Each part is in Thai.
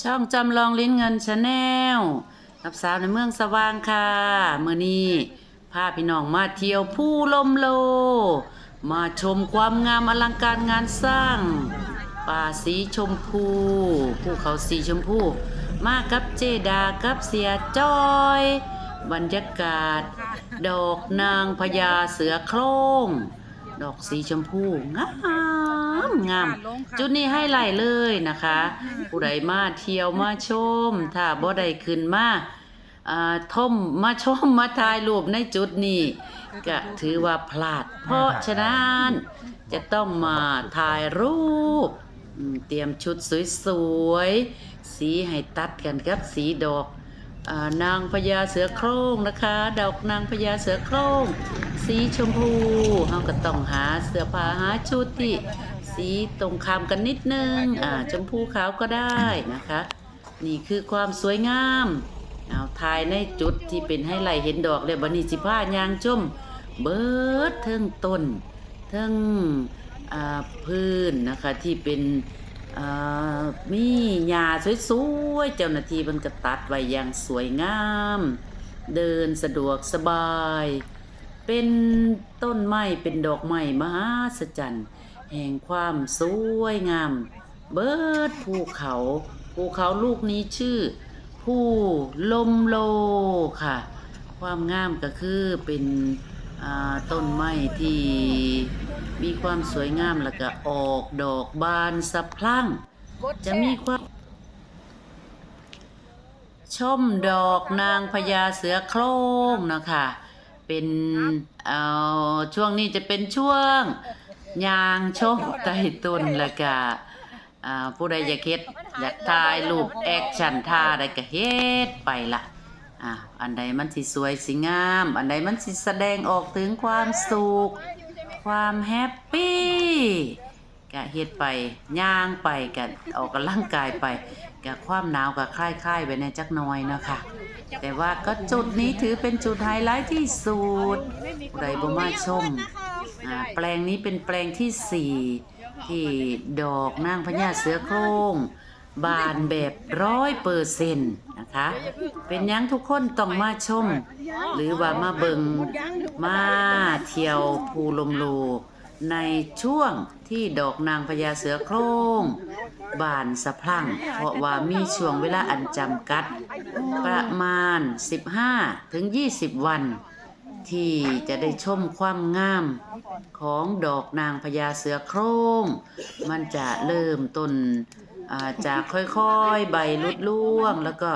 ช่องจำลองลิ้นเงินชาแนลรับสาวในเมืองสว่างค่ะเมื่อนี้พาพี่น้องมาเที่ยวผู้ลมโล มาชมความงามอลังการงานสร้างป่าสีชมพูภูเขาสีชมพู มากับเจดากับเสียจอย บรรยากาศ ดอกนางพญาเสือโคร่ง ดอกสีชมพูงาม งาม จุดนี้ให้ไหลท์เลยนะคะ ผู้ใดมาเที่ยวมาชม ถ้าบ่ได้ขึ้นมาอ่าท่มมาชมมาถ่ายรูปในจุดนี้ก็ถือว่าพลาด เพราะฉะนั้นจะต้องมาถ่ายรูปอืมเตรียมชุดสวยๆ สีให้ตัดกันกับสีดอกอานางพญาเสือโคร่งนะคะ ดอกนางพญาเสือโคร่ง สีชมพูเราก็ต้องหาเสื้อผ้าหาชุดที่ สีตรงข้ามกันนิดนึงอ่าชมพูขาวก็ได้นะคะ นี่คือความสวยงามเอาถ่ายในจุดที่เป็นให้ไหลท์เห็นดอกเลยบันนี้สิผ้ายางจมเบิดเทิงต้นเทิงอ่าพื้นนะคะที่เป็นอ่ามีหญ้าสวยๆเจ้าหน้าที่มันก็ตัดไว้อย่างสวยงาม เดินสะดวกสบาย เป็นต้นไม้เป็นดอกไม้มหัศจรรย์ แห่งความสวยงาม เบิดภูเขา ภูเขาลูกนี้ชื่อภูลมโลค่ะ ความงามก็คือเป็นต้นไม้ที่มีความสวยงามแล้วก็ออกดอกบานสะพรั่ง จะมีความชมดอกนางพญาเสือโคร่งนะคะเป็นเออช่วงนี้จะเป็นช่วง ยางชมใต้ต้นแล้วก็อ่าผู้ใดอยากเฮ็ดอยากถ่ายรูปแอคชั่นท่าใดก็เฮ็ดไปละอ่าอันใดมันสิสวยสิงาม อันใดมันสิแสดงออกถึงความสุขความแฮปปี้ก็เฮ็ดไปย่างไปก็ออกกำลังกายไปก็ความหนาวก็คลายๆไปในจักน่อยนะคะ แต่ว่าก็จุดนี้ถือเป็นจุดไฮไลท์ที่สุดผู้ใดบ่มาชม อ่าแปลงนี้เป็นแปลงที่สี่ที่ดอกนางพญาเสือโคร่งบานแบบร้อยเปอร์เซ็นต์นะคะ เป็นหยังทุกคนต้องมาชม หรือว่ามาเบิงมาเที่ยวภูลมโล ในช่วงที่ดอกนางพญาเสือโคร่งบานสะพรั่ง เพราะว่ามีช่วงเวลาอันจำกัด ประมาณ 15ถึง20 วัน ที่จะได้ชมความงามของดอกนางพญาเสือโคร่ง มันจะเริ่มต้นจากค่อยๆ ใบลุดล่วง แล้วก็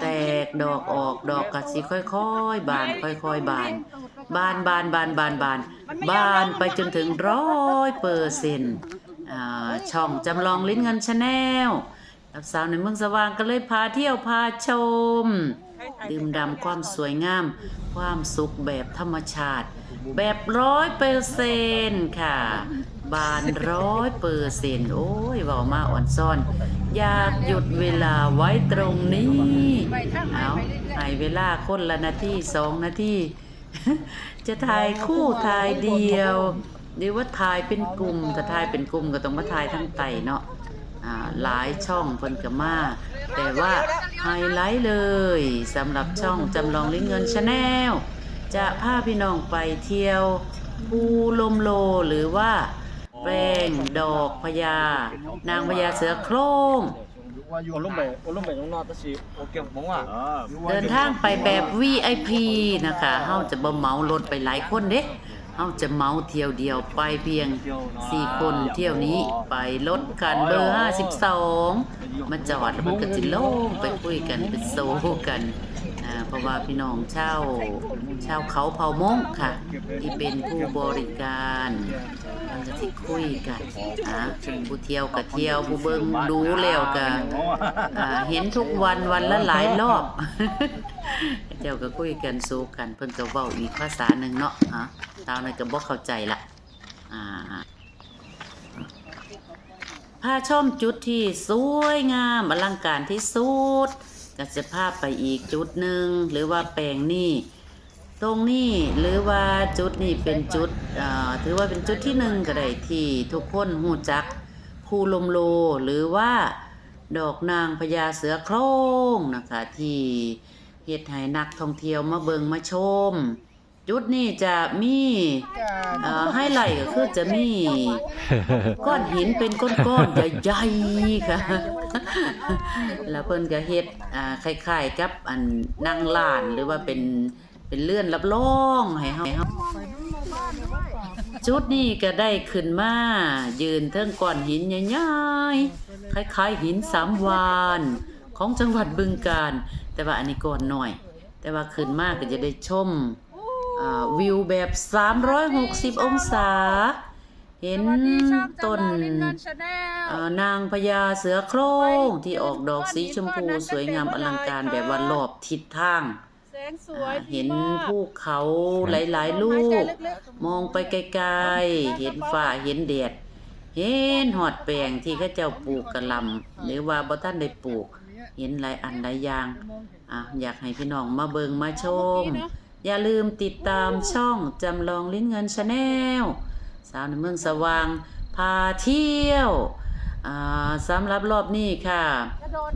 แตกดอกออกดอกกัดสีค่อยๆ บาน ค่อยๆ บาน บานบานบานบานบาน บานไปจนถึงร้อยเปอร์เซ็นต์ช่องจำลองลิ้นเงินชาแนล รับสาวในเมืองสว่างก็เลยพาเที่ยวพาชม ดื่มด่ำความสวยงาม ความสุขแบบธรรมชาติ แบบร้อยเปอร์เซนค่ะ บานร้อยเปอร์เซนโอ้ยเว่ามาอ่อนซ่อน อยากหยุดเวลาไว้ตรงนี้ เอาให้เวลาคนละนาทีสองนาทีจะถ่ายคู่ถ่ายเดียวหรือว่าถ่ายเป็นกลุ่มถ้าถ่ายเป็นกลุ่มก็ต้องมาถ่ายทั้งไตเนาะอ่า หลายช่องเพิ่นก็มาแต่ว่าไฮไลท์เลยสำหรับช่องจำลองลิ้นเงินชาแนลจะพาพี่น้องไปเที่ยวภูลมโลหรือว่าแปลงดอกพญา นางพญาเสือโคร่ง，เดินทางไปแบบ VIP นะคะเฮาจะบ่เหมารถไปหลายคนเด้ เฮาจะเหมาเที่ยวเดียวไปเพียง 4 คนเที่ยวนี้ไปรถคันเบอร์ 52 มาจอดแล้วมันก็จะโล่งไปคุยกันไปโซกันอ่าเพราะว่าพี่น้องชาวชาวเขาเผ่ามงค่ะ ที่เป็นผู้บริการมันก็สิคุยกันอะผู้เที่ยวก็เที่ยวผู้เบิ่งดูแล้วก็อ่าเห็นทุกวันวันละหลายรอบ เจ้าก็คุยกันสู้กันเพิ่นก็เว้าอีกภาษาหนึ่งเนาะฮะตาวนั้นก็บ่เข้าใจละอ่าพาชมจุดที่สวยงามอลังการที่สุดก็จะพาไปอีกจุดหนึ่งหรือว่าแปลงนี่ตรงนี้หรือว่าจุดนี้เป็นจุดถือว่าเป็นจุดที่หนึ่งก็ได้ที่ทุกคนหูจักภูลมโล หรือว่าดอกนางพญาเสือโคร่งนะคะที่ เฮ็ดให้นักท่องเที่ยวมาเบิงมาชม จุดนี้จะมีเอ่อไฮไลท์ก็คือจะมี ก้อนหินเป็นก้อนๆใหญ่ๆค่ะ แล้วเพิ่นก็เฮ็ดอ่าคล้ายๆกับอันนางลานหรือว่าเป็นเป็นเลื่อนรับรองให้เฮาให้เฮาจุดนี้ก็ได้ขึ้นมายืนเทิงก้อนหินใหญ่ๆคล้ายๆหินสามวาน ของจังหวัดบึงกาฬ แต่ว่าอันนี้ก้อนน้อย แต่ว่าขึ้นมาก็จะได้ชมอ่าวิวแบบ 360 องศา เห็นต้นเอ่อนางพญาเสือโคร่งที่ออกดอกสีชมพูสวยงามอลังการแบบว่ารอบทิศทางแสงสวยอ่าเห็นภูเขาหลายๆ ลูก มองไปไกลๆ เห็นฟ้าเห็นแดด เห็นหอดแปลงที่เขาเจ้าปลูกกะหลำหรือว่าบ่ท่านได้ปลูก เห็นหลายอันหลายอย่างอะอยากให้พี่น้องมาเบิงมาชม อย่าลืมติดตามช่องจำลองลิ้นเงินชาแนลสาวในเมืองสว่างพาเที่ยวอ่าสำหรับรอบนี้ค่ะ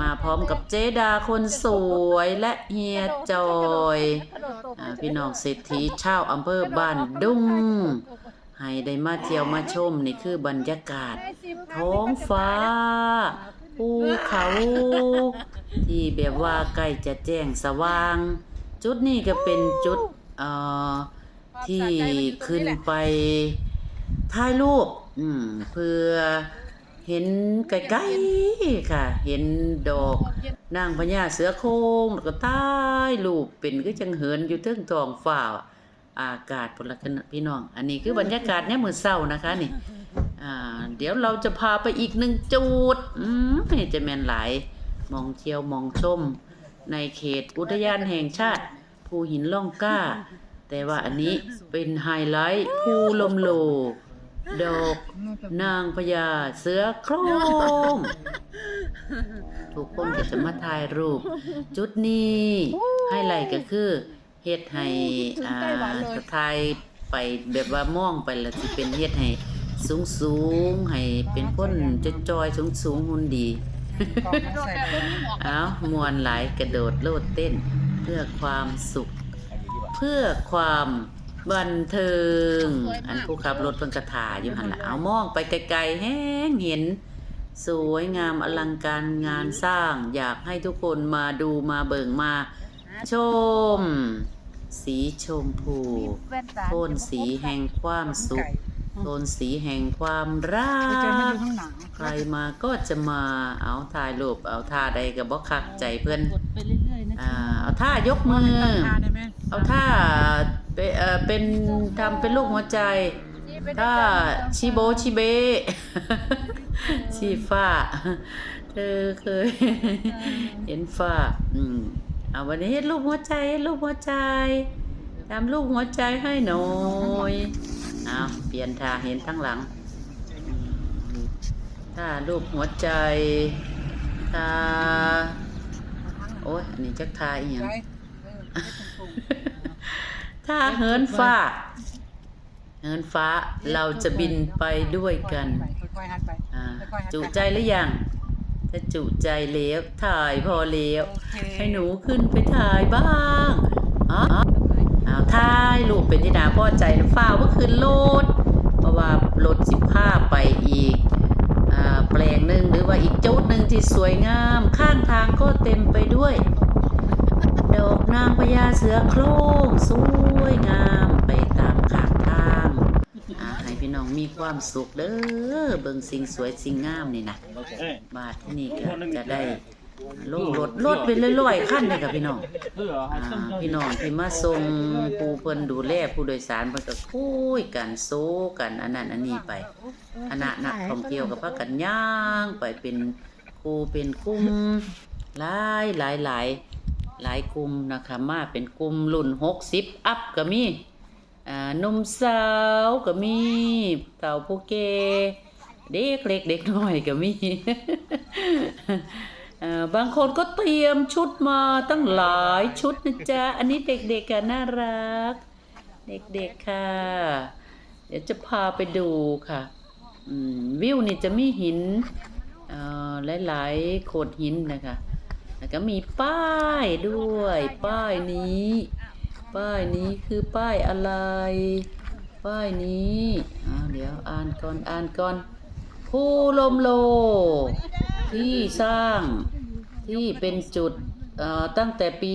มาพร้อมกับเจดาคนสวยและเฮียจอยอาพี่น้องเศรษฐีชาวอำเภอบ้านดุงให้ได้มาเที่ยวมาชม นี่คือบรรยากาศ ท้องฟ้า ภูเขา ที่แบบว่าใกล้จะแจ้งสว่าง จุดนี้ก็เป็นจุดเอ่อที่ขึ้นไปถ่ายรูปอืมเพื่อเห็นไกลๆค่ะ เห็นดอกนางพญาเสือโคร่งแล้วก็ใต้รูปเป็นก็จังเหินอยู่เทิงทองฟ้าอากาศพลกันพี่น้อง อันนี้คือบรรยากาศเนี่ยมือเศร้านะคะนี่ เดี๋ยวเราจะพาไปอีกหนึ่งจุด อืมจะแมนหลาย มองเที่ยวมองชม ในเขตอุทยานแห่งชาติ ภูหินล่องกล้า แต่ว่าอันนี้เป็นไฮไลท์ภูลมโล ดอกนางพญาเสือโคร่งทุกคนก็จะมาถ่ายรูป จุดนี้ไฮไลท์ก็คือเฮ็ดให้อ่าถ่ายไปแบบว่ามองไปแล้วสิเป็นเฮ็ดให้ สูงสูงๆให้เป็นคนจะจอยสูงสูงๆหุ่นดีเอามวนหลายกระโดดโลดเต้น เพื่อความสุข เพื่อความบันเทิง อันผู้ขับรถเพิ่นกระถาอยู่หันละเอามองไปไกลๆแห้งเห็น สวยงามอลังการงานสร้าง อยากให้ทุกคนมาดูมาเบิ่งมา ชม สีชมพูโทนสีแห่งความสุข โทนสีแห่งความรัก ใครมาก็จะมา เอาถ่ายรูป เอาท่าใดก็บ่คักใจเพื่อนกดไปเรื่อยๆนะอ่าเอาท่ายกมือ เอาท่าเปเอ่อเป็นทำเป็นลูกหัวใจถ้าชิโบชิเบชีฟ้า เธอเคย เห็นฟ้า อืมเอาวันนี้เฮ็ดรูปหัวใจเฮ็ดรูปหัวใจทำรูปหัวใจให้หน่อย เอาเปลี่ยนท่าเห็นทั้งหลังอืมท่ารูปหัวใจท่าโอ้ยอันนี้จักท่าอีหยังถ้าเหินฟ้า เหินฟ้าเราจะบินไปด้วยกันอ่าจุใจหรือยังถ้าจุใจแล้วถ่ายพอแล้วให้หนูขึ้นไปถ่ายบ้างอ๋อ อ้าวถ่ายรูปเป็นที่นาพอใจนะฟ้าว่าคืนโลด เพราะว่าโลดสิบห้าไปอีกอ่าแปลงหนึ่งหรือว่าอีกจุดหนึ่งที่สวยงาม ข้างทางก็เต็มไปด้วยดอกนางพญาเสือโคร่งสวยงามไปตามข้างทางอ่าให้พี่น้องมีความสุขเด้อเบิ่งสิ่งสวยสิ่งงามนี่นะบาทที่นี่ก็จะได้ ลงรถรถเป็นร้อยๆขั้นเลยค่ะพี่น้องอ่าพี่น้องที่มาส่งผู้เพิ่นดูแลผู้โดยสารเพิ่นก็คุยกันโซกันอันนั้นอันนี้ไปคณะนักท่องเที่ยวก็พากันย่างไปเป็นครูเป็นกลุ่มหลายหลายหลายหลายกลุ่มนะคะมาเป็นกลุ่มรุ่นหกสิบอัพก็มีอ่าหนุ่มสาวก็มีเต่าผู้เกเด็กเล็กเด็กน้อยก็มีอ่า บางคนก็เตรียมชุดมาตั้งหลายชุดนะจ๊ะ อันนี้เด็กๆกันน่ารัก เด็กๆค่ะ เดี๋ยวจะพาไปดูค่ะวิวนี่จะมีหินหลายๆโขดหินนะคะแล้วก็มีป้ายด้วย ป้ายนี้ ป้ายนี้คือป้ายอะไร ป้ายนี้เดี๋ยวอ่านก่อนอ่านก่อนผู้ลมโลที่สร้าง ที่เป็นจุดเอ่อตั้งแต่ปี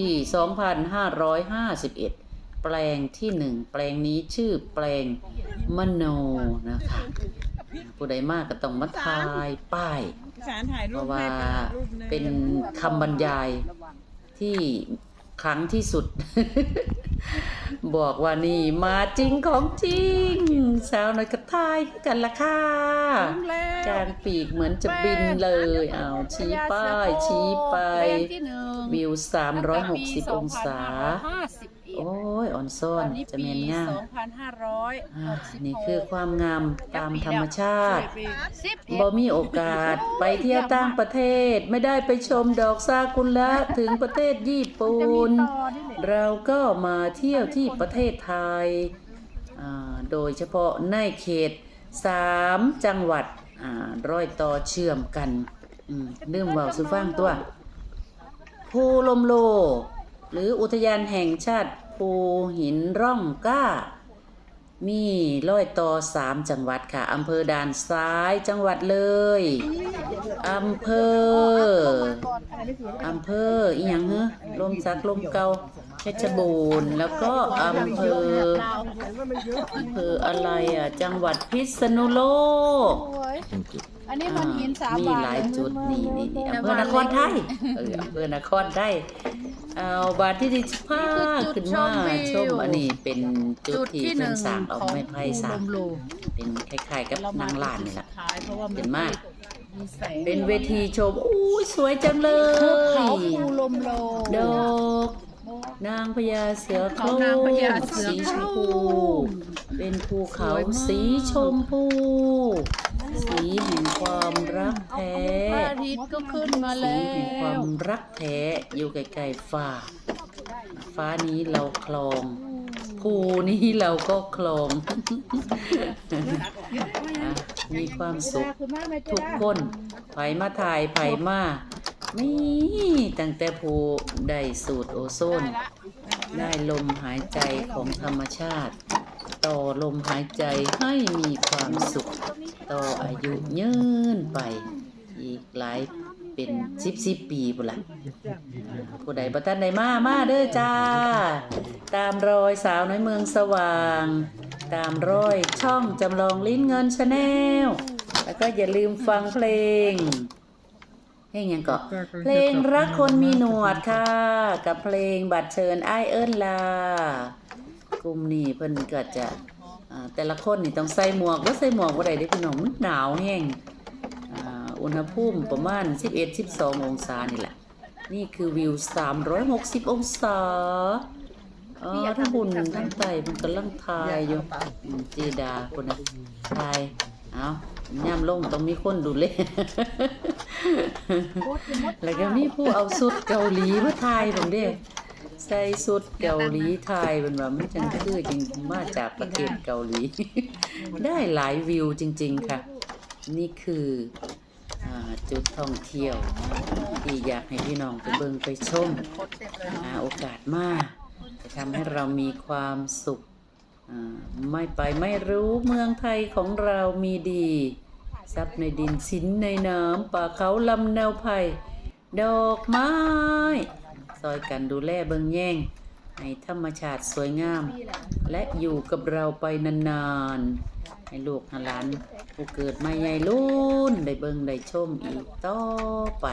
2551 แปลงที่หนึ่งแปลงนี้ชื่อแปลงมโนนะคะผู้ใดมากก็ต้องมาทายป้ายสารถ่ายเพรูปราะว่าให้เป็นรูปหงเป็นคำบรรยายที่ ครั้งที่สุด บอกว่านี่มาจริงของจริง สาวน้อยกระทายกันละค่ะถึงแล้วกลางปีกเหมือนจะบินเลยเอาชี้ป้ายชี้ไปแปลงที่หนึ่งวิว 360 องศา2551 โอ้ยอ่อนซ่อนจะเมนง่าม2500อ่านี่คือความงามตามธรรมชาติสิบบ่มีโอกาสไปเที่ยวต่างประเทศไม่ได้ไปชมดอกซากุระถึงประเทศญี่ปุ่นเราก็มาเที่ยวที่ประเทศไทยอ่าโดยเฉพาะในเขตสามจังหวัดอ่าร้อยต่อเชื่อมกันอืมลืมเบาสุฟังตัวภูลมโล หรืออุทยานแห่งชาติ ภูหินร่องก้า มีร้อยต่อสามจังหวัดค่ะอำเภอด่านซ้ายจังหวัดเลยอำเภออำเภออีหยังเฮ้ลมสักลมเกาเพชรบูรณ์แล้วก็อำเภออำเภออะไรอะ จังหวัดพิษณุโลก อันนี้มันหินสามมีบาทหลายจุดนี่นี่นี่แต่อำเภอนครไทยว่าเอออำเภอนครไทยเอาบาทที่ดิฉพาขึ้นมาชมอันนี้เป็นจุดจุดที่ที่หเพิ่นึ่นงสร้างเอาของไม้ไผ่สร้างภูลมโลเป็นคล้ายๆกับเรามนางลานนี่แหละสุดท้ายเพราะว่ามันเห็นมากมีแสงเป็นเวทีชมอู้ยสวยจังเลภูเขายภูลมโลดอกนางพญาเสือโคร่เขานางพญาเสืสีอชโคร่มพู เป็นภูเขาสวยมากสีชมพู สีแห่งความรักแท้พระอาทิตย์ก็ขึ้นมาสีแล้แห่งควาวมรักแท้อยู่ไกลๆฟ้า ฟ้านี้เราคลองภูนี้เราก็คลองอะมีความสุข ทุกคนไผมาถ่ายไผมามีตั้งแต่ภูได้สูตรโอโซน ได้ลมหายใจของธรรมชาติ ต่อลมหายใจให้มีความสุข ต่ออายุยืนไป อีกหลายเป็นสิบสิบปีบุละผู้ใดประทันใดมา มาเด้อจ้า ตามรอยสาวน้อยเมืองสว่าง ตามรอยช่องจำลองลิ้นเงินชาแนลแล้วก็อย่าลืมฟังเพลงเพลงยังเกาะเพลงรักคนมีหนวดค่ะ กับเพลงบัตรเชิญไอเอิ้นลา กลุ่มนี้เพิ่นก็จะอ่าแต่ละคนนี่ต้องใส่หมวกว่าใส่หมวกว่าใดได้อพี่น้องมันหนาวแห้งอ่าอุณหภูมิประมาณ 11-12 องศานี่แหละ นี่คือวิว 360 องศาอ๋อทั้งบุญทั้งไตมันกำลังทายอยู่อืมเจดาคนนะทายเอาย่ำลงต้องมีคนดูแลแล้วก็มีผู้เอาสุดเกาหลีมาทายผมเด้ ใส่สุดเกาหลีไทยเป็นว่ามันจังคือจริงมาจากประเทศเกาหลี ได้หลายวิวจริง ๆ ค่ะ นี่คือจุดท่องเที่ยว ที่อยากให้พี่น้องไปเบิ่งไปชมหาโอกาสมากจะทำให้เรามีความสุขไม่ไปไม่รู้เมืองไทยของเรามีดีทรัพย์ในดินสินในน้ำป่าเขาลำแนวไผ่ดอกไม้ ซอยกันดูแลเบิงแย่งให้ธรรมชาติสวยงาม และอยู่กับเราไปนานๆ ให้ลูกให้หลานผู้เกิดมาใหญ่รุ่นได้เบิงได้ชมอีกต่อไป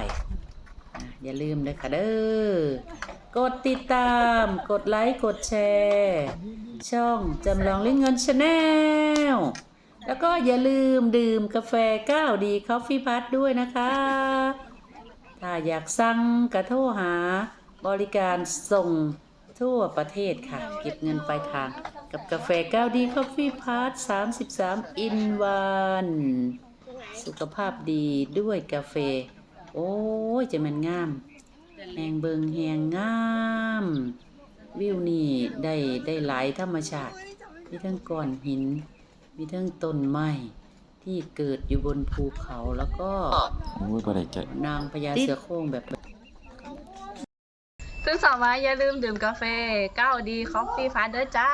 อะอย่าลืมเลยค่ะเด้อกดติดตาม กดไลค์ กดแชร์ ช่องจำลองเล่นเงินชาแนลแล้วก็อย่าลืมดื่มกาแฟก้าวดีคอฟฟี่พัทด้วยนะคะ ถ้าอยากสั่งกระโทรหา บริการส่งทั่วประเทศค่ะ เก็บเงินปลายทาง กับกาแฟก้าวดีคอฟฟี่พาร์ท33อินวันสุขภาพดีด้วยกาแฟ โอ้ย จะมันงามแหงเบิงแหงงาม วิวนี่ได้ได้หลายธรรมชาติ มีทั้งก้อนหิน มีทั้งต้นไม้ทที่เกิดอยู่บนภูเขาแล้วก็โอ้ยบ่ได้ใจนางพญาเสือโคร่งแบบ ซึ่งสาวมาอย่าลืมดื่มกาแฟก้าวดีคอฟฟี่ฟ้าเด้อจ้า